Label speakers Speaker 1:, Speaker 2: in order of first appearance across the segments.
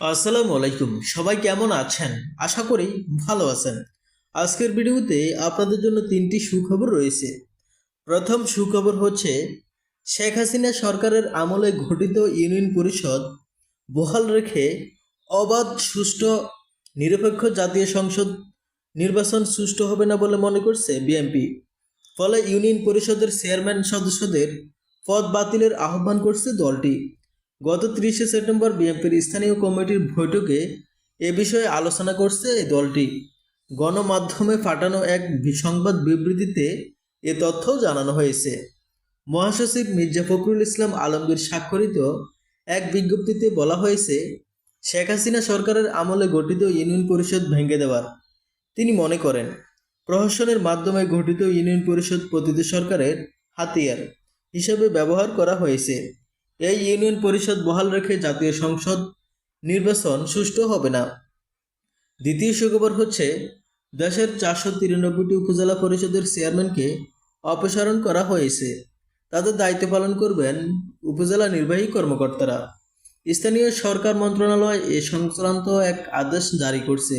Speaker 1: আসসালামু আলাইকুম। সবাই কেমন আছেন? আশা করি ভালো আছেন। আজকের ভিডিওতে আপনাদের জন্য তিনটি সুখবর রয়েছে। প্রথম সুখবর হচ্ছে, শেখ হাসিনা সরকারের আমলে গঠিত ইউনিয়ন পরিষদ বহাল রেখে অবাধ, সুষ্ঠু, নিরপেক্ষ জাতীয় সংসদ নির্বাচন সুষ্ঠু হবে না বলে মনে করছে বিএনপি। ফলে ইউনিয়ন পরিষদের চেয়ারম্যান সদস্যদের পদ বাতিলের আহ্বান করছে দলটি। গত ত্রিশে সেপ্টেম্বর বিএনপির স্থানীয় কমিটির বৈঠকে এ বিষয়ে আলোচনা করছে এই দলটি। গণমাধ্যমে পাঠানো এক সংবাদ বিবৃতিতে এ তথ্যও জানানো হয়েছে। মহাসচিব মির্জা ফখরুল ইসলাম আলমগীর স্বাক্ষরিত এক বিজ্ঞপ্তিতে বলা হয়েছে, শেখ হাসিনা সরকারের আমলে গঠিত ইউনিয়ন পরিষদ ভেঙে দেওয়ার। তিনি মনে করেন, প্রহসনের মাধ্যমে গঠিত ইউনিয়ন পরিষদ প্রতিটি সরকারের হাতিয়ার হিসেবে ব্যবহার করা হয়েছে। এই ইউনিয়ন পরিষদ বহাল রেখে জাতীয় সংসদ নির্বাচন সুষ্ঠু হবে না। দ্বিতীয় সুখবর হচ্ছে, দেশের চারশো তিরানব্বইটি উপজেলা পরিষদের চেয়ারম্যানকে অপসারণ করা হয়েছে। তাদের দায়িত্ব পালন করবেন উপজেলা নির্বাহী কর্মকর্তারা। স্থানীয় সরকার মন্ত্রণালয় এ সংক্রান্ত এক আদেশ জারি করছে।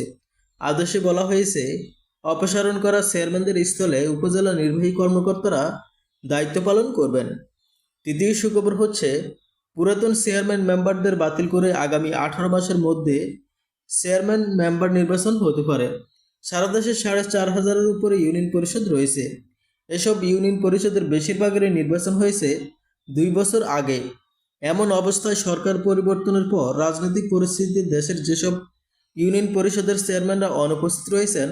Speaker 1: আদেশে বলা হয়েছে, অপসারণ করা চেয়ারম্যানদের স্থলে উপজেলা নির্বাহী কর্মকর্তারা দায়িত্ব পালন করবেন। তৃতীয় সুখবর হচ্ছে, পুরাতন চেয়ারম্যান মেম্বারদের বাতিল করে আগামী আঠারো মাসের মধ্যে চেয়ারম্যান মেম্বার নির্বাচন হতে পারে। সারা দেশে সাড়ে চার হাজারের উপরে ইউনিয়ন পরিষদ রয়েছে। এসব ইউনিয়ন পরিষদের বেশিরভাগেরই নির্বাচন হয়েছে দুই বছর আগে। এমন অবস্থায় সরকার পরিবর্তনের পর রাজনৈতিক পরিস্থিতিতে দেশের যেসব ইউনিয়ন পরিষদের চেয়ারম্যানরা অনুপস্থিত রয়েছেন,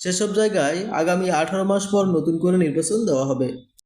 Speaker 1: সেসব জায়গায় আগামী আঠারো মাস পর নতুন করে নির্বাচন দেওয়া হবে।